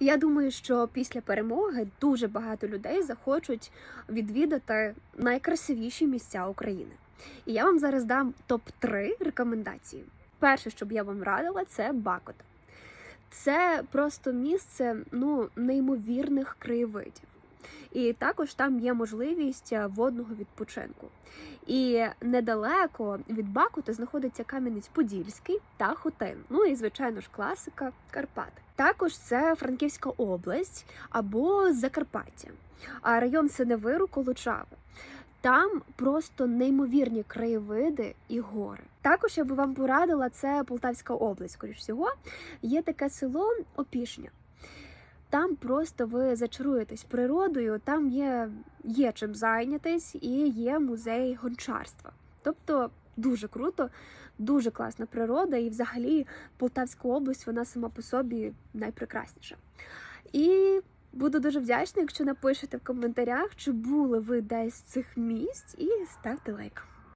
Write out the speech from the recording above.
Я думаю, що після перемоги дуже багато людей захочуть відвідати найкрасивіші місця України. І я вам зараз дам топ-3 рекомендації. Перше, що б я вам радила, це Бакота. Це просто місце ну, неймовірних краєвидів. І також там є можливість е, водного відпочинку. І недалеко від Бакута знаходиться Кам'янець-Подільський та Хотин. Ну і звичайно ж класика Карпати. Також це Франківська область або Закарпаття, а район Синевиру Колочави. Там просто неймовірні краєвиди і гори. Також я би вам порадила це Полтавська область, скоріш всього. Є таке село Опішня. Там просто ви зачаруєтесь природою, там є, є чим зайнятись і є музей гончарства. Тобто дуже круто, дуже класна природа, і взагалі Полтавська область вона сама по собі найпрекрасніша. І буду дуже вдячна, якщо напишете в коментарях, чи були ви десь з цих місць, і ставте лайк.